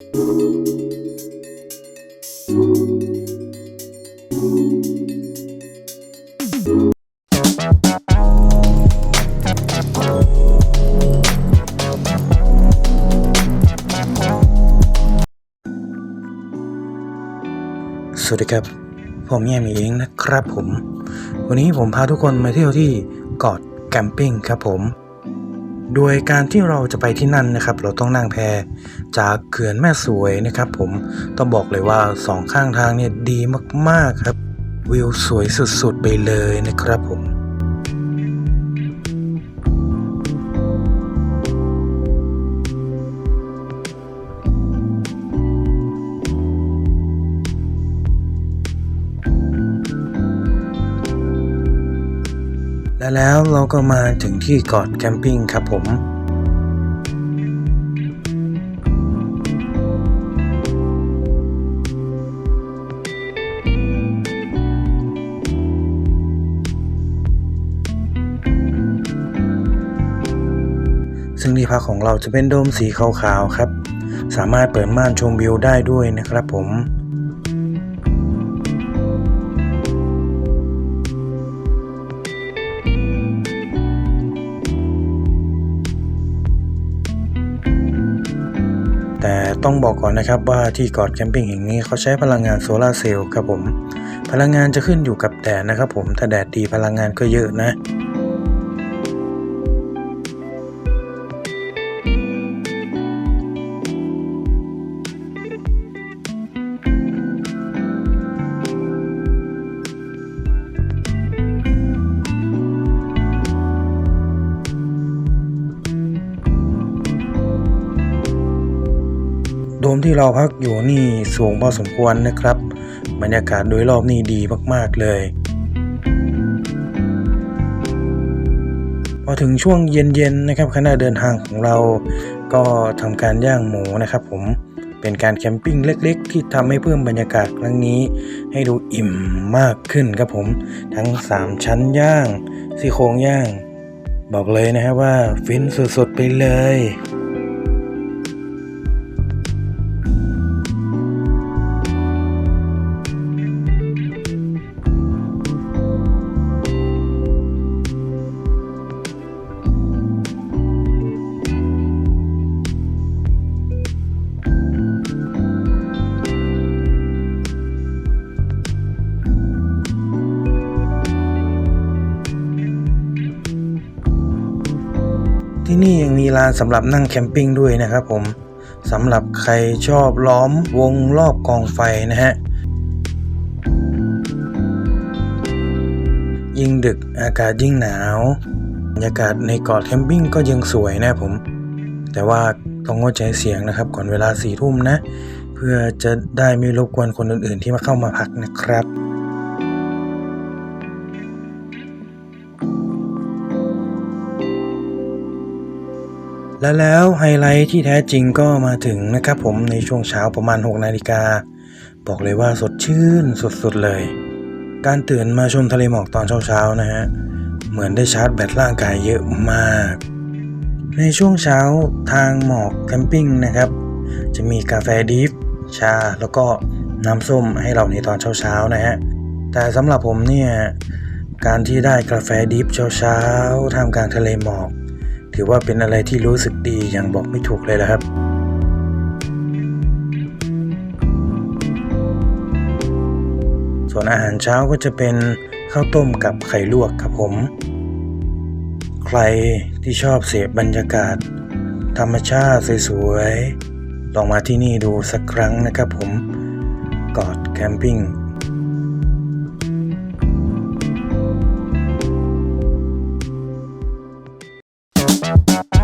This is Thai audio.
สวัสดีครับ ผมแยมเองนะครับผม วันนี้ผมพาทุกคนมาเที่ยวที่เกาะแคมปิ้งครับผม โดยการที่เราจะไปที่นั่นนะครับ เราต้องนั่งแพจากเขื่อนแม่สวยนะครับ ผมต้องบอกเลยว่าสองข้างทางเนี่ยดีมากๆครับ วิวสวยสุดๆไปเลยนะครับผม และแล้วเราก็มาถึงที่เกาะแคมปิ้งครับผม ซึ่งที่พักของเราจะเป็นโดมสีขาวๆครับ สามารถเปิดม่านชมวิวได้ด้วยนะครับผม แต่ต้องบอกก่อนนะครับว่าที่กอดแคมปิ้งแห่งนี้เขาใช้พลังงานโซลาร์เซลล์ครับผม พลังงานจะขึ้นอยู่กับแดดนะครับผมถ้าแดดดีพลังงานก็เยอะนะ โดมที่เราพักอยู่นี่สูงพอสมควรนะครับ บรรยากาศโดยรอบนี่ดีมากๆเลย พอถึงช่วงเย็นๆนะครับขณะเดินทางของเราก็ทำการย่างหมูนะครับ ผมเป็นการแคมปิ้งเล็กๆ ที่ทำให้เพิ่มบรรยากาศครั้งนี้ ให้ดูอิ่มมากขึ้นครับผมทั้ง 3 ชั้นย่างซี่โครงย่าง บอกเลยนะครับว่าฟินสุดๆไปเลย ที่นี่ยังมีลานสำหรับนั่งแคมปิ้งด้วยนะครับผมสำหรับใครชอบล้อมวงรอบกองไฟนะฮะยิ่งดึกอากาศยิ่งหนาวบรรยากาศในเกาะแคมปิ้งก็ยังสวยนะผม แต่ว่าต้องงดใช้เสียงนะครับ ก่อนเวลาสี่ทุ่มนะ เพื่อจะได้ไม่รบกวนคนอื่นๆที่มาเข้ามาพักนะครับ และแล้วไฮไลท์ที่แท้จริงก็มาถึงนะครับผมในช่วงเช้าประมาณ 6 นาฬิกา บอกเลยว่าสดชื่นสุดๆเลย การตื่นมาชมทะเลหมอกตอนเช้าๆนะฮะ เหมือนได้ชาร์จแบตร่างกายเยอะมาก ในช่วงเช้าทางหมอกแคมปิ้งนะครับ จะมีกาแฟดิฟ ชาแล้วก็น้ำส้มให้เราในตอนเช้าๆนะฮะ แต่สำหรับผมเนี่ยการที่ได้กาแฟดิฟเช้าๆท่ามกลางทะเลหมอก ถือว่าเป็นอะไรที่รู้สึกดีอย่างบอกไม่ถูกเลยละครับส่วนอาหารเช้าก็จะเป็นข้าวต้มกับไข่ลวกครับผม ใครที่ชอบเสพบรรยากาศ ธรรมชาติสวยๆลองมาที่นี่ดูสักครั้งนะครับผมกอดแคมปิ้ง Bye.